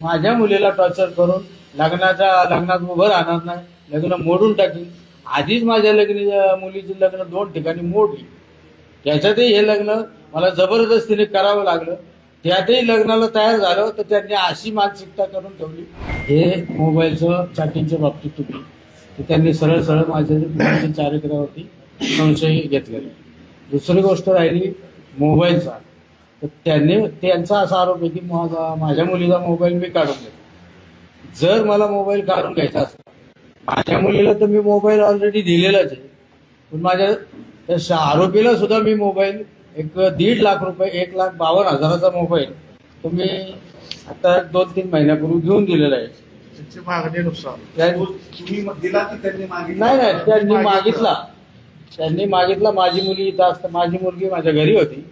माझ्या मुलीला टॉर्चर करून लग्नाच्या लग्नात उभं राहणार नाही. लग्न मोडून टाकी आधीच माझ्या लग्न मुलीची लग्न दोन ठिकाणी मोडली. त्याच्यातही हे लग्न मला जबरदस्तीने करावं लागलं. त्यातही लग्नाला तयार झालं तर त्यांनी अशी मानसिकता करून ठेवली. हे मोबाईलचं चॅटिंगच्या बाबतीत तुम्ही तर त्यांनी सरळ सरळ माझ्या चारित्र्यावरती संशय घेतलेला. दुसरी गोष्ट राहिली मोबाईलचा. तर त्यांनी त्यांचा असा आरोप आहे की माझा माझ्या मुलीचा मोबाईल मी काढून घेतो जर मला मोबाईल काढून घ्यायचा असता माझ्या मुलीला तर मी मोबाईल ऑलरेडी दिलेलाच आहे. पण माझ्या त्या आरोपीला सुद्धा मी मोबाईल एक दीड लाख रुपये एक लाख बावन्न हजाराचा मोबाईल तो मी आता दोन तीन महिन्यापूर्वी घेऊन दिलेला आहे. त्यांची मागणीनुसार त्या- तुम्ही मग दिला की त्यांनी मागितलं? नाही नाही त्यांनी मागितला. त्यांनी मागितला. माझी मुली इथं असता. माझी मुलगी माझ्या घरी होती.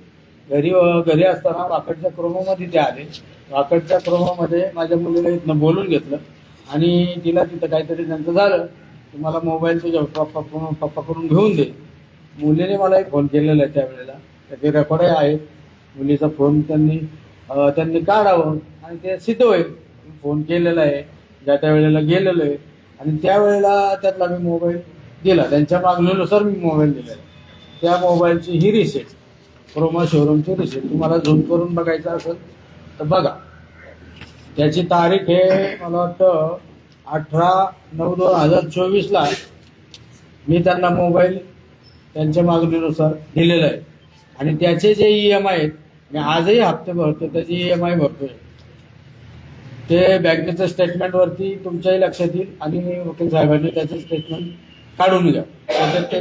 घरी घरी असताना राकडच्या क्रोमामध्ये ते आले. राकडच्या क्रोमामध्ये माझ्या मुलीला इथनं बोलून घेतलं आणि तिला तिथं काहीतरी त्यांचं झालं. की मला मोबाईल तुझ्या पप्पा पप्पाकडून घेऊन दे. मुलीने मला एक फोन केलेला आहे त्यावेळेला. त्याचे रेकॉर्ड आहेत. मुलीचा फोन त्यांनी त्यांनी काढावं आणि ते सिद्ध होईल. फोन केलेला आहे. ज्या त्या वेळेला गेलेलो आहे. आणि त्यावेळेला त्यातला मी मोबाईल दिला. त्यांच्या मागणीनुसार मी मोबाईल दिला आहे. त्या मोबाईलची ही रिसेट क्रोमा शोरूमचे रिसिप्ट तुम्हाला झूम करून बघायचं असेल तर बघा. त्याची तारीख आहे मला वाटतं अठरा नऊ दोन हजार चोवीसला मी त्यांना मोबाईल त्यांच्या मागणीनुसार दिलेला आहे. आणि त्याचे जे ई एम आय आहेत मी आजही हप्ते भरतो त्याची ई एम आय भरतोय. ते बँकेचं स्टेटमेंटवरती तुमच्याही लक्षात येईल आणि वकील साहेबांनी त्याचं स्टेटमेंट काढून घ्या. त्याच्यात ते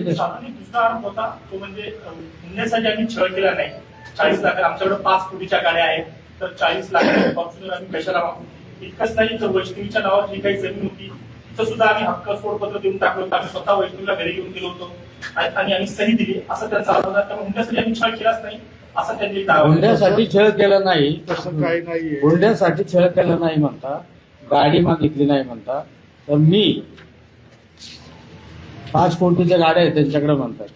दुसरा आरोप होता तो म्हणजे हुंड्यासाठी आम्ही छळ केला नाही. चाळीस लाख आमच्याकडे पाच कोटीच्या गाड्या आहेत तर चाळीस लाख फॉर्च्युनर आम्ही कशाला मागू? इतकंच नाही तर वैष्णवीच्या नावावर जी काही जमीन होती तिथं सुद्धा आम्ही हक्क सोडपत्र देऊन टाकलं होतं. आम्ही स्वतः वैष्णवीला घरी घेऊन गेलो होतो. आणि आणि आम्ही सही दिली. असं त्यांचा आरोप होता. त्यामुळे हुंड्यासाठी आम्ही छळ केलाच नाही. असं त्यांनी हुंड्यासाठी छळ केला नाही. तसं काही नाहीये. हुंड्यासाठी छळ केला नाही म्हणता. गाडी मागितली नाही म्हणता. तर मी पाच कोटीच्या गाड्या आहेत त्यांच्याकडे म्हणतात.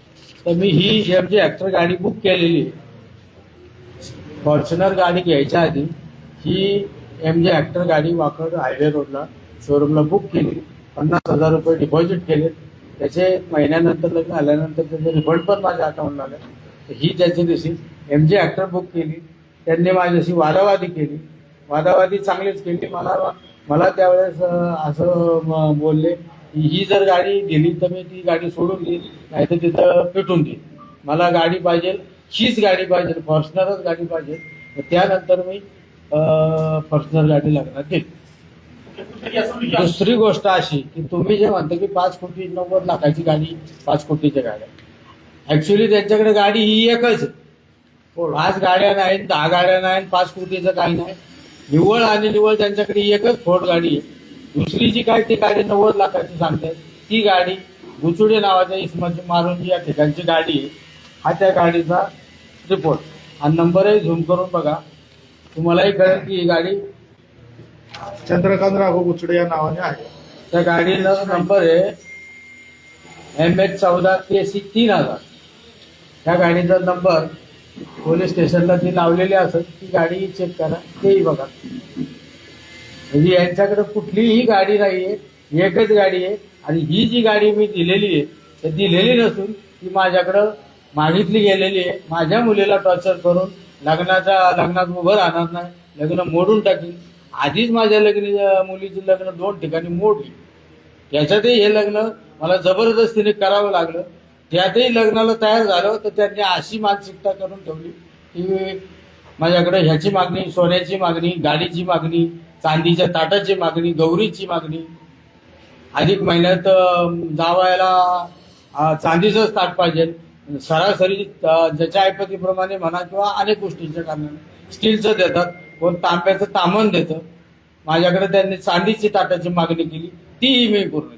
तर मी ही एम जी ॲक्टर गाडी बुक केलेली आहे फॉर्च्युनर गाडी घ्यायच्या आधी ही एम जी ॲक्टर गाडी वाकड हायवे रोडला शोरूमला बुक केली. पन्नास हजार रुपये डिपॉझिट केले. त्याचे महिन्यानंतर लग्न आल्यानंतर त्याचे रिफंड पण माझ्या अकाउंटला आले. तर ही त्याची receipt M G Hector book केली. त्यांनी माझ्याशी वादावादी केली. वादावादी चांगलीच केली. मला मला त्यावेळेस असं बोलले ही जर गाडी दिली तर मी ती गाडी सोडून देईल नाही तर तिथं पेटून देईल. मला गाडी पाहिजे हीच गाडी पाहिजे फॉर्च्युनरच गाडी पाहिजे. त्यानंतर मी फॉर्च्युनर गाडी लागणार देईल दुसरी गोष्ट अशी की तुम्ही जे म्हणता की पाच कोटी नव्वद लाखाची गाडी पाच कोटीच्या गाड्या. ऍक्च्युली त्यांच्याकडे गाडी ही एकच आहे. पाच गाड्या नाहीत दहा गाड्या नाहीत पाच कोटीचं काही नाही. निव्वळ आणि निव्वळ त्यांच्याकडे एकच फोर्ड गाडी आहे. दुसरी जी काय ती गाडी नव्वद लाखाची सांगते. ती गाडी गुचुडे नावाच्या इसमाची मारून जी या ठिकाणची गाडी आहे. हा त्या गाडीचा रिपोर्ट हा नंबरही झूम करून बघा. तुम्हालाही कळेल की ही गाडी चंद्रकांत राघव गुचडे या नावाने आहे. त्या गाडीला नंबर आहे एम एच चौदा के सी तीन हजार. त्या गाडीचा नंबर पोलीस स्टेशनला जी लावलेली असेल ती गाडी चेक करा तेही बघा. म्हणजे यांच्याकडे कुठलीही गाडी नाहीये एकच गाडी आहे. आणि ही जी गाडी मी दिलेली आहे तर दिलेली नसून ती माझ्याकडं मागितली गेलेली आहे. माझ्या मुलीला टॉर्चर करून लग्नाच्या लग्नात उभं राहणार नाही लग्न मोडून टाकीन. आधीच माझ्या लग्न मुलीची लग्न दोन ठिकाणी मोडली. त्याच्यातही हे लग्न मला जबरदस्तीने करावं लागलं. त्यातही लग्नाला तयार झालं तर त्यांनी अशी मानसिकता करून ठेवली की माझ्याकडे ह्याची मागणी सोन्याची मागणी गाडीची मागणी चांदीच्या ताटाची मागणी गौरीची मागणी. अधिक महिन्यात जावायला चांदीचंच ताट पाहिजे. सरासरी ज्याच्या ऐपतीप्रमाणे म्हणा किंवा अनेक गोष्टींच्या कारणाने. स्टीलचं देतात कोण तांब्याचं तामण देतं. माझ्याकडे त्यांनी चांदीची ताटाची मागणी केली तीही मी पूर्ण